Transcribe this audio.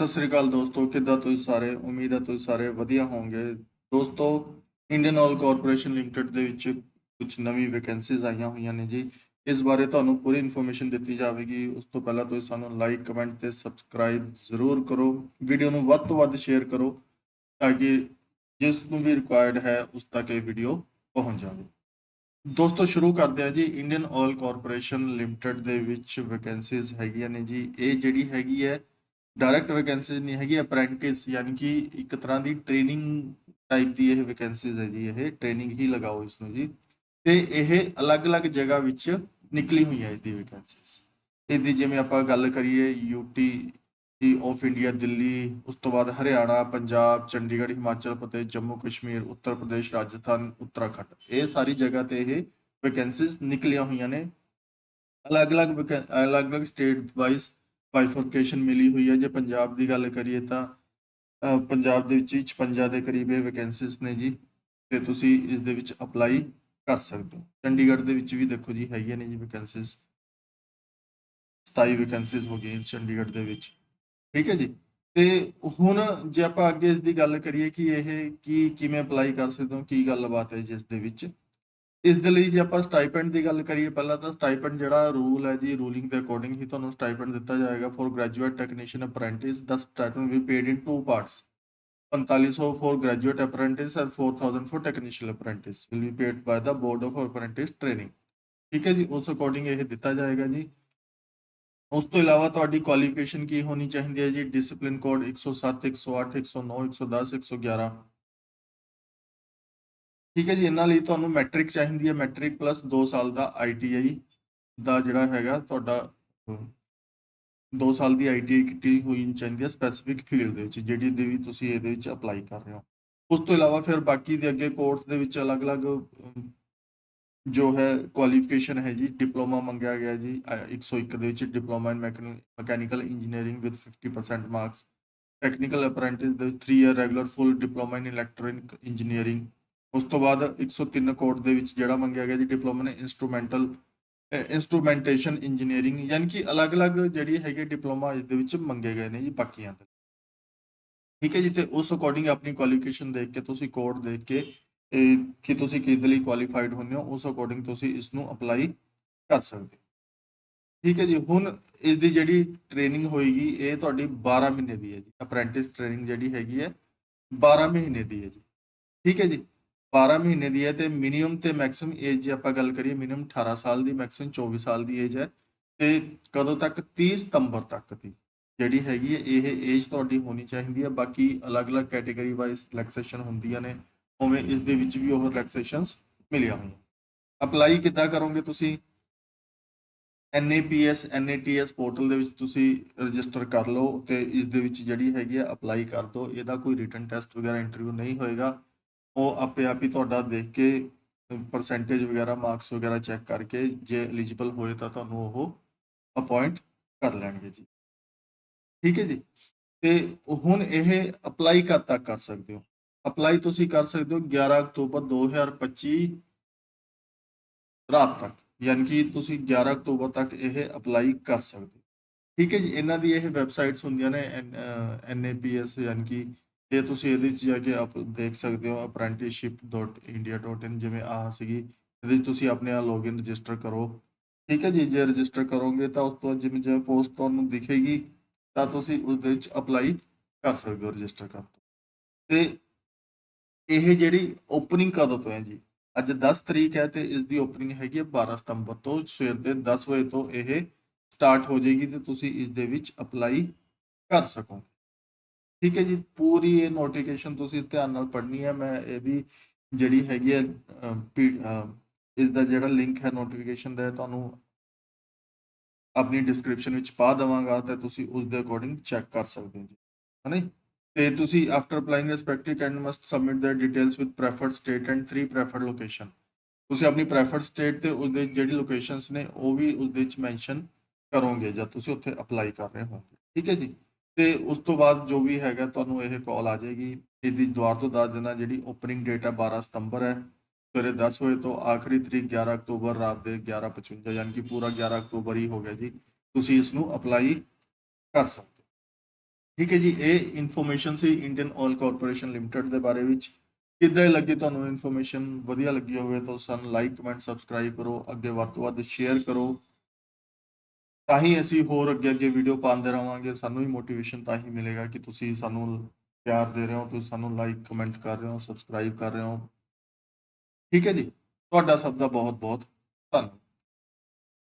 ਸਤਿ ਸ੍ਰੀ ਅਕਾਲ ਦੋਸਤੋ, ਕਿੱਦਾਂ ਤੁਸੀਂ ਸਾਰੇ? ਉਮੀਦ ਹੈ ਤੁਸੀਂ ਸਾਰੇ ਵਧੀਆ ਹੋਵੋਗੇ। ਦੋਸਤੋ ਇੰਡੀਅਨ ਆਇਲ ਕਾਰਪੋਰੇਸ਼ਨ ਲਿਮਟਿਡ ਦੇ ਵਿੱਚ ਕੁਝ ਨਵੀਂ ਵੈਕੈਂਸੀਜ਼ ਆਈਆਂ ਹੋਈਆਂ ਨੇ ਜੀ। ਇਸ ਬਾਰੇ ਤੁਹਾਨੂੰ ਪੂਰੀ ਇਨਫੋਰਮੇਸ਼ਨ ਦਿੱਤੀ ਜਾਵੇਗੀ। ਉਸ ਤੋਂ ਪਹਿਲਾਂ ਤੁਸੀਂ ਸਾਨੂੰ ਲਾਈਕ ਕਮੈਂਟ ਤੇ ਸਬਸਕ੍ਰਾਈਬ ਜ਼ਰੂਰ ਕਰੋ। ਵੀਡੀਓ ਨੂੰ ਵੱਧ ਤੋਂ ਵੱਧ ਸ਼ੇਅਰ ਕਰੋ ਤਾਂ ਕਿ ਜਿਸ ਨੂੰ ਵੀ ਰਿਕੁਆਇਰਡ ਹੈ, ਉਸ ਤੱਕ ਇਹ ਵੀਡੀਓ ਪਹੁੰਚ ਜਾਵੇ। ਦੋਸਤੋ, ਸ਼ੁਰੂ ਕਰਦੇ ਹਾਂ ਜੀ। ਇੰਡੀਅਨ ਆਇਲ ਕਾਰਪੋਰੇਸ਼ਨ ਲਿਮਟਿਡ ਦੇ ਵਿੱਚ ਵੈਕੈਂਸੀਜ਼ ਹੈਗੀਆਂ ਨੇ ਜੀ। ਇਹ ਜਿਹੜੀ ਹੈਗੀ ਹੈ ਡਾਇਰੈਕਟ ਵੈਕੈਂਸੀ ਨਹੀਂ ਹੈਗੀ ਅਪ੍ਰੈਂਟਿਸ ਯਾਨੀ ਕਿ ਇੱਕ ਤਰ੍ਹਾਂ ਦੀ ਟ੍ਰੇਨਿੰਗ ਟਾਈਪ ਦੀ ਇਹ ਵੈਕੈਂਸੀਜ਼ ਹੈ ਜੀ, ਇਹ ਟ੍ਰੇਨਿੰਗ ਹੀ ਲਗਾਓ ਇਸ ਨੂੰ ਜੀ। ਤੇ ਇਹ ਅਲੱਗ-ਅਲੱਗ ਜਗ੍ਹਾ ਵਿੱਚ ਨਿਕਲੀ ਹੋਈਆਂ ਇਹਦੀ ਵੈਕੈਂਸੀਜ਼ ਇਹਦੀ ਜਿਵੇਂ ਆਪਾਂ ਗੱਲ ਕਰੀਏ ਯੂਟੀ ਆਫ ਇੰਡੀਆ ਦਿੱਲੀ, ਉਸ ਤੋਂ ਬਾਅਦ ਹਰਿਆਣਾ, ਪੰਜਾਬ, ਚੰਡੀਗੜ੍ਹ, ਹਿਮਾਚਲ ਪ੍ਰਦੇਸ਼, ਜੰਮੂ ਕਸ਼ਮੀਰ, ਉੱਤਰ ਪ੍ਰਦੇਸ਼, ਰਾਜਸਥਾਨ, ਉੱਤਰਾਖੰਡ। ਇਹ ਸਾਰੀ ਜਗ੍ਹਾ ਤੇ ਇਹ ਵੈਕੈਂਸੀਜ਼ ਨਿਕਲੀਆਂ ਹੋਈਆਂ ਨੇ। ਅਲੱਗ-ਅਲੱਗ ਵੈਕੈ- ਅਲੱਗ-ਅਲੱਗ ਸਟੇਟ ਵਾਈਜ਼ ਬਾਈਫਰਕੇਸ਼ਨ ਮਿਲੀ ਹੋਈ ਹੈ ਜੇ ਪੰਜਾਬ ਦੀ ਗੱਲ ਕਰੀਏ ਤਾਂ ਪੰਜਾਬ ਦੇ ਵਿੱਚ ਹੀ 56 ਦੇ ਕਰੀਬ ਇਹ ਵੈਕੈਂਸੀਜ਼ ਨੇ ਜੀ, ਤੇ ਤੁਸੀਂ ਇਸ ਦੇ ਵਿੱਚ ਅਪਲਾਈ ਕਰ ਸਕਦੇ ਹੋ। ਚੰਡੀਗੜ੍ਹ ਦੇ ਵਿੱਚ ਵੀ ਦੇਖੋ ਜੀ ਹੈਗੀਆਂ ਨੇ ਜੀ ਵੈਕੈਂਸੀਜ਼ 27 ਵੈਕੈਂਸੀਜ਼ ਹੋ ਗਈਆਂ ਚੰਡੀਗੜ੍ਹ ਦੇ ਵਿੱਚ। ਠੀਕ ਹੈ ਜੀ? ਤੇ ਹੁਣ ਜੇ ਆਪਾਂ ਅੱਗੇ ਇਸ ਦੀ ਗੱਲ ਕਰੀਏ ਕਿ ਇਹ ਕੀ, ਕਿਵੇਂ ਅਪਲਾਈ ਕਰ ਸਕਦੇ ਹੋ, ਕੀ ਗੱਲਬਾਤ ਹੈ ਜਿਸ ਦੇ ਵਿੱਚ? ਇਸ ਦੇ ਲਈ ਜੇ ਆਪਾਂ ਸਟਾਈਪੈਂਡ ਦੀ ਗੱਲ ਕਰੀਏ ਪਹਿਲਾਂ ਤਾਂ ਸਟਾਈਪੈਂਡ ਜਿਹੜਾ ਰੂਲ ਹੈ ਜੀ ਰੂਲਿੰਗ ਦੇ ਅਕੋਰਡਿੰਗ ਹੀ ਤੁਹਾਨੂੰ ਸਟਾਈਪੈਂਡ ਦਿੱਤਾ ਜਾਏਗਾ ਫॉर ਗ੍ਰੈਜੂਏਟ ਟੈਕਨੀਸ਼ੀਅਨ ਅਪ੍ਰੈਂਟਿਸ ਦਾ stipend we paid in two parts 4500 for graduate apprentice and 4000 for technician apprentice will be paid by the board of apprentice training ਠੀਕ ਹੈ ਜੀ ਉਸ ਅਕੋਰਡਿੰਗ ਇਹ ਦਿੱਤਾ ਜਾਏਗਾ ਜੀ ਉਸ ਤੋਂ ਇਲਾਵਾ ਤੁਹਾਡੀ ਕੁਆਲੀਫਿਕੇਸ਼ਨ ਕੀ ਹੋਣੀ ਚਾਹੀਦੀ ਹੈ ਜੀ ਡਿਸਪਲਿਨ ਕੋਡ 107 108 109 110 111 ਠੀਕ ਹੈ ਜੀ ਇਹਨਾਂ ਲਈ ਤੁਹਾਨੂੰ ਮੈਟ੍ਰਿਕ ਚਾਹੀਦੀ ਹੈ ਮੈਟ੍ਰਿਕ ਪਲੱਸ 2 ਸਾਲ ਦਾ ਆਈਟੀਆਈ ਦਾ ਜਿਹੜਾ ਹੈਗਾ ਤੁਹਾਡਾ 2 ਸਾਲ ਦੀ ਆਈਟੀਆਈ ਕੀਤੀ ਹੋਈ ਚਾਹੀਦੀ ਹੈ ਸਪੈਸੀਫਿਕ ਫੀਲਡ ਦੇ ਵਿੱਚ ਜਿਹੜੀ ਦੇ ਵੀ ਤੁਸੀਂ ਇਹਦੇ ਵਿੱਚ ਅਪਲਾਈ ਕਰ ਰਹੇ ਹੋ। ਉਸ ਤੋਂ ਇਲਾਵਾ ਫਿਰ ਬਾਕੀ ਦੇ ਅੱਗੇ ਕੋਰਸ ਦੇ ਵਿੱਚ ਅਲੱਗ-ਅਲੱਗ ਜੋ ਹੈ ਕੁਆਲੀਫਿਕੇਸ਼ਨ ਹੈ ਜੀ ਡਿਪਲੋਮਾ ਮੰਗਿਆ ਗਿਆ ਜੀ ਅ, 101 ਦੇ ਵਿੱਚ diploma in mechanical engineering with 50% marks technical apprentice ਦੇ 3 year regular full diploma in electronic engineering ਉਸ ਤੋਂ ਬਾਅਦ 103 ਕੋਡ ਦੇ ਵਿੱਚ ਜਿਹੜਾ ਮੰਗਿਆ ਗਿਆ ਜੀ ਡਿਪਲੋਮਾ ਨੇ ਇਨਸਟਰੂਮੈਂਟਲ ਇਨਸਟਰੂਮੈਂਟੇਸ਼ਨ ਇੰਜੀਨੀਅਰਿੰਗ ਯਾਨੀ ਕਿ ਅਲੱਗ-ਅਲੱਗ ਜਿਹੜੀ ਹੈਗੇ ਡਿਪਲੋਮਾ ਇਸ ਦੇ ਵਿੱਚ ਮੰਗੇ ਗਏ ਨੇ ਜੀ ਬਾਕੀਆਂ ਦੇ ਠੀਕ ਹੈ ਜੀ, ਤੇ ਉਸ ਅਕੋਰਡਿੰਗ ਆਪਣੀ ਕੁਆਲੀਫਿਕੇਸ਼ਨ ਦੇਖ ਕੇ ਤੁਸੀਂ ਕੋਡ ਦੇਖ ਕੇ, ਇਹ ਕਿ ਤੁਸੀਂ ਕਿਹਦੇ ਲਈ ਕੁਆਲੀਫਾਈਡ ਹੁੰਦੇ ਹੋ, ਉਸ ਅਕੋਰਡਿੰਗ ਤੁਸੀਂ ਇਸ ਨੂੰ ਅਪਲਾਈ ਕਰ ਸਕਦੇ ਹੋ। ਠੀਕ ਹੈ ਜੀ, ਹੁਣ ਇਸ ਦੀ ਜਿਹੜੀ ਟ੍ਰੇਨਿੰਗ ਹੋਏਗੀ, ਇਹ ਤੁਹਾਡੀ 12 ਮਹੀਨੇ ਦੀ ਹੈ ਜੀ ਅਪ੍ਰੈਂਟਿਸ ਟ੍ਰੇਨਿੰਗ ਜਿਹੜੀ ਹੈਗੀ ਹੈ 12 ਮਹੀਨੇ ਦੀ ਹੈ ਜੀ। ਠੀਕ ਹੈ ਜੀ 12 ਮਹੀਨੇ ਦੀ ਹੈ ਤੇ ਮਿਨੀਮਮ ਤੇ ਮੈਕਸਿਮਮ ਏਜ ਜੇ ਆਪਾਂ ਗੱਲ ਕਰੀਏ ਮਿਨੀਮਮ 18 ਸਾਲ ਦੀ ਮੈਕਸਿਮਮ 24 ਸਾਲ ਦੀ ਏਜ ਹੈ। ਤੇ ਕਦੋਂ ਤੱਕ? 30 ਸਤੰਬਰ ਤੱਕ ਦੀ ਜਿਹੜੀ ਹੈਗੀ ਹੈ, ਇਹ ਏਜ ਤੁਹਾਡੀ ਹੋਣੀ ਚਾਹੀਦੀ ਹੈ। ਬਾਕੀ ਅਲੱਗ-ਅਲੱਗ ਕੈਟਾਗਰੀ ਵਾਈਜ਼ ਰਿਲੈਕਸੇਸ਼ਨ ਹੁੰਦੀਆਂ ਨੇ, ਉਵੇਂ ਇਸ ਦੇ ਵਿੱਚ ਵੀ ਉਹ ਰਿਲੈਕਸੇਸ਼ਨਸ ਮਿਲੀਆਂ ਹੋਈਆਂ। ਅਪਲਾਈ ਕਿੱਦਾਂ ਕਰੋਗੇ ਤੁਸੀਂ? NAPS NATS ਪੋਰਟਲ ਦੇ ਵਿੱਚ ਤੁਸੀਂ ਰਜਿਸਟਰ ਕਰ ਲਓ ਤੇ ਇਸ ਦੇ ਵਿੱਚ ਜਿਹੜੀ ਹੈਗੀ ਆ ਅਪਲਾਈ ਕਰ ਦਿਓ। ਇਹਦਾ ਕੋਈ ਰਿਟਨ ਟੈਸਟ ਵਗੈਰਾ ਇੰਟਰਵਿਊ ਨਹੀਂ ਹੋਏਗਾ। ਉਹ ਆਪੇ ਆਪ ਹੀ ਤੁਹਾਡਾ ਦੇਖ ਕੇ ਪਰਸੈਂਟੇਜ ਵਗੈਰਾ ਮਾਰਕਸ ਵਗੈਰਾ ਚੈੱਕ ਕਰਕੇ ਜੇ ਐਲੀਜੀਬਲ ਹੋਏ ਤਾਂ ਤੁਹਾਨੂੰ ਉਹ ਅਪਾਇੰਟ ਕਰ ਲੈਣਗੇ ਜੀ। ਠੀਕ ਹੈ ਜੀ? ਤੇ ਹੁਣ ਇਹ ਅਪਲਾਈ ਕਦ ਤੱਕ ਕਰ ਸਕਦੇ ਹੋ? ਅਪਲਾਈ ਤੁਸੀਂ ਕਰ ਸਕਦੇ ਹੋ 11 ਅਕਤੂਬਰ 2025 ਰਾਤ ਤੱਕ। ਯਾਨੀ ਕਿ ਤੁਸੀਂ 11 ਅਕਤੂਬਰ ਤੱਕ ਇਹ ਅਪਲਾਈ ਕਰ ਸਕਦੇ ਹੋ। ਠੀਕ ਹੈ ਜੀ? ਇਹਨਾਂ ਦੀ ਇਹ ਵੈਬਸਾਈਟਸ ਹੁੰਦੀਆਂ ਨੇ NAPS ਯਾਨੀ ਕਿ ਇਹ ਤੁਸੀਂ ਇਹਦੇ ਵਿੱਚ ਜਾ ਕੇ ਆਪ ਦੇਖ ਸਕਦੇ ਹੋ apprenticeship.india.in ਜਿਵੇਂ ਆ ਸੀਗੀ, ਇਹਦੇ ਵਿੱਚ ਤੁਸੀਂ ਆਪਣੇ ਆ ਲੌਗਇਨ ਰਜਿਸਟਰ ਕਰੋ। ਠੀਕ ਹੈ ਜੀ, ਜੇ ਰਜਿਸਟਰ ਕਰੋਗੇ ਤਾਂ ਉਸ ਤੋਂ ਜਿਵੇਂ ਜਿਵੇਂ ਪੋਸਟ ਤੁਹਾਨੂੰ ਦਿਖੇਗੀ, ਤਾਂ ਤੁਸੀਂ ਉਸ ਦੇ ਵਿੱਚ ਅਪਲਾਈ ਕਰ ਸਕਦੇ ਹੋ ਰਜਿਸਟਰ ਕਰ ਤੇ। ਇਹ ਜਿਹੜੀ ਓਪਨਿੰਗ ਕਦੋਂ ਤੋਂ ਹੈ ਜੀ? ਅੱਜ 10 ਤਰੀਕ ਹੈ ਤੇ ਇਸ ਦੀ ਓਪਨਿੰਗ ਹੈਗੀ ਹੈ 12 ਸਤੰਬਰ ਤੋਂ, ਸਵੇਰ ਦੇ 10 ਵਜੇ ਤੋਂ ਇਹ ਸਟਾਰਟ ਹੋ ਜਾਏਗੀ ਤੇ ਤੁਸੀਂ ਇਸ ਦੇ ਵਿੱਚ ਅਪਲਾਈ ਕਰ ਸਕੋਗੇ। ਠੀਕ ਹੈ ਜੀ ਪੂਰੀ ਇਹ ਨੋਟੀਫਿਕੇਸ਼ਨ ਤੁਸੀਂ ਧਿਆਨ ਨਾਲ ਪੜ੍ਹਨੀ ਹੈ ਮੈਂ ਇਹਦੀ ਜਿਹੜੀ ਹੈਗੀ ਹੈ ਅਹ, ਪੀ- ਅਹ, ਇਸ ਦਾ ਜਿਹੜਾ ਲਿੰਕ ਹੈ ਨੋਟੀਫਿਕੇਸ਼ਨ ਦਾ ਇਹ ਤੁਹਾਨੂੰ ਆਪਣੀ ਡਿਸਕ੍ਰਿਪਸ਼ਨ ਵਿੱਚ ਪਾ ਦਵਾਂਗਾ ਤੇ ਤੁਸੀਂ ਉਸ ਦੇ ਅਕੋਰਡਿੰਗ ਚੈੱਕ ਕਰ ਸਕਦੇ ਹੋ ਜੀ ਹੈ ਨਾ ਜੀ? ਤੇ ਤੁਸੀਂ after applying respective candidate must submit their details with preferred state and 3 preferred location ਤੁਸੀਂ ਆਪਣੀ ਪ੍ਰੈਫਰਡ ਸਟੇਟ ਤੇ ਉਸ ਦੇ ਜਿਹੜੀ ਲੋਕੇਸ਼ਨਸ ਨੇ ਉਹ ਵੀ ਉਸ ਦੇ ਵਿੱਚ ਮੈਂਸ਼ਨ ਕਰੋਗੇ ਜਦ ਤੁਸੀਂ ਉੱਥੇ ਅਪਲਾਈ ਕਰ ਰਹੇ ਹੋਗੇ ਠੀਕ ਹੈ ਜੀ ਤੇ ਉਸ ਤੋਂ ਬਾਅਦ ਜੋ ਵੀ ਹੈਗਾ ਤੁਹਾਨੂੰ ਇਹ ਕਾਲ ਆ ਜਾਏਗੀ। ਇਹਦੀ ਦੁਆਰ ਤੋਂ ਦੱਸ ਦਿਨਾਂ ਜਿਹੜੀ ਓਪਨਿੰਗ ਡੇਟ ਹੈ 12 ਸਤੰਬਰ ਹੈ। ਸਵੇਰੇ 10 ਵਜੇ ਤੋਂ ਆਖਰੀ ਤਰੀਕ 11 ਅਕਤੂਬਰ, ਰਾਤ ਦੇ 11:55 ਯਾਨੀ ਕਿ ਪੂਰਾ 11 ਅਕਤੂਬਰ ਹੀ ਹੋ ਗਿਆ ਜੀ। ਤੁਸੀਂ ਇਸ ਨੂੰ ਅਪਲਾਈ ਕਰ ਸਕਦੇ ਹੋ। ਠੀਕ ਹੈ ਜੀ, ਇਹ ਇਨਫੋਰਮੇਸ਼ਨ ਸੀ ਇੰਡੀਅਨ ਆਇਲ ਕਾਰਪੋਰੇਸ਼ਨ ਲਿਮਟਿਡ ਦੇ ਬਾਰੇ ਵਿੱਚ। ਕਿੱਦਾਂ ਦੀ ਲੱਗੀ ਤੁਹਾਨੂੰ ਇਨਫੋਰਮੇਸ਼ਨ ਵਧੀਆ ਲੱਗੀ ਹੋਵੇ ਤਾਂ ਸਾਨੂੰ ਲਾਈਕ ਕਮੈਂਟ ਸਬਸਕ੍ਰਾਈਬ ਕਰੋ। ਅੱਗੇ ਵੱਧ ਤੋਂ ਵੱਧ ਸ਼ੇਅਰ ਕਰੋ। ਤਾਂ ਹੀ ਅਸੀਂ ਹੋਰ ਅੱਗੇ ਅੱਗੇ ਵੀਡੀਓ ਪਾਉਂਦੇ ਰਵਾਂਗੇ। ਸਾਨੂੰ ਵੀ ਮੋਟੀਵੇਸ਼ਨ ਤਾਂ ਹੀ ਮਿਲੇਗਾ ਕਿ ਤੁਸੀਂ ਸਾਨੂੰ ਪਿਆਰ ਦੇ ਰਹੇ ਹੋ, ਤੁਸੀਂ ਸਾਨੂੰ ਲਾਈਕ ਕਮੈਂਟ ਕਰ ਰਹੇ ਹੋ ਸਬਸਕ੍ਰਾਈਬ ਕਰ ਰਹੇ ਹੋ। ਠੀਕ ਹੈ ਜੀ। ਤੁਹਾਡਾ ਸਭ ਦਾ ਬਹੁਤ ਬਹੁਤ ਧੰਨਵਾਦ।